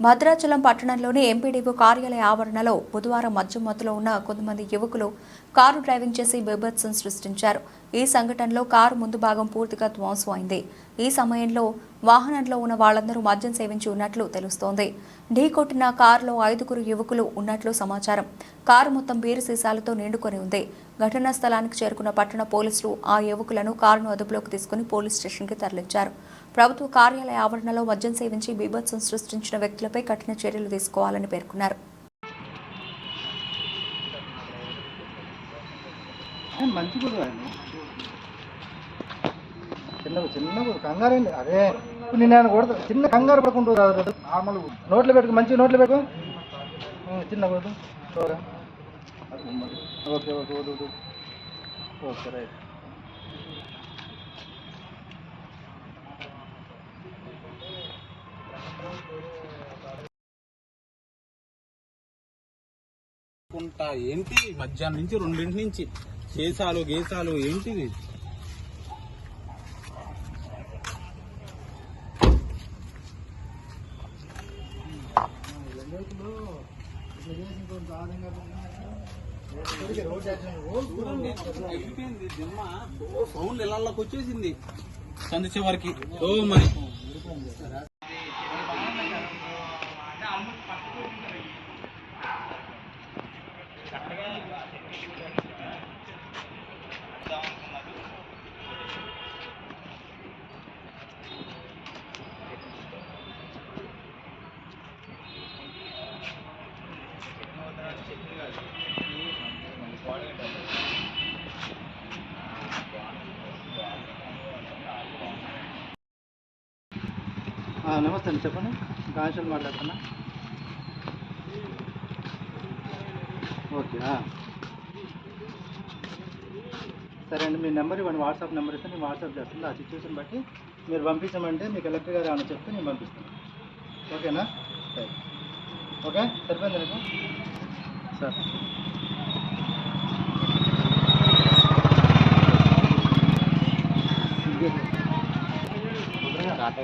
భద్రాచలం పట్టణంలోని ఎంపీడీఓ కార్యాలయ ఆవరణలో బుధవారం మద్యం మత్తులో ఉన్న కొంతమంది యువకులు కారు డ్రైవింగ్ చేసి బీభత్సం సృష్టించారు. ఈ సంఘటనలో కారు ముందు భాగం పూర్తిగా ధ్వంసం అయింది ఈ సమయంలో వాహనంలో ఉన్న వాళ్ళందరూ మద్యం సేవించి ఉన్నట్లు తెలుస్తోంది. ఢీ కొట్టిన కారులో ఐదుగురు యువకులు ఉన్నట్లు సమాచారం. కారు మొత్తం బీరు సీసాలతో నిండుకొని ఉంది. ఘటనా స్థలానికి చేరుకున్న పట్టణ పోలీసులు ఆ యువకులను కారును అదుపులోకి తీసుకుని పోలీస్ స్టేషన్కి తరలించారు. ప్రభుత్వ కార్యాలయ ఆవరణలో మద్యం సేవించి బీభత్సం సృష్టించిన వ్యక్తులపై కఠిన చర్యలు తీసుకోవాలని పేర్కొన్నారు. మంచి చిన్న కంగారు అదే ఇప్పుడు నేను ఆయన చిన్న కంగారు పడుకుంటూ రాదు నార్మల్ నోట్లో మంచి నోట్లు పెట్టు చిన్న కూడదు okay okay okay okay right. చేసుకుంటా? ఏంటి? మధ్యాహ్నం నుంచి రెండింటి నుంచి. కేసాలు గేసాలు ఏంటివి? అయిపోయింది దిమ్మ సౌండ్ ఇళ్ళకి వచ్చేసింది. సందు చివరికి. ఓ మరి. నమస్తే అండి చెప్పండి. కాన్షియల్ మాట్లాడుతున్నా. ఓకే సరే అండి మీ నెంబర్ ఇవ్వండి వాట్సాప్ నెంబర్ ఇస్తే నేను వాట్సాప్ చేస్తాను. ఆ సిచ్యువేషన్ బట్టి మీరు పంపించమంటే మీ కలెక్టర్ గారు ఏమైనా చెప్తే నేను పంపిస్తాను. ఓకేనా? సరే. ఓకే? సరిపోయింది నాకు సార్. రాటే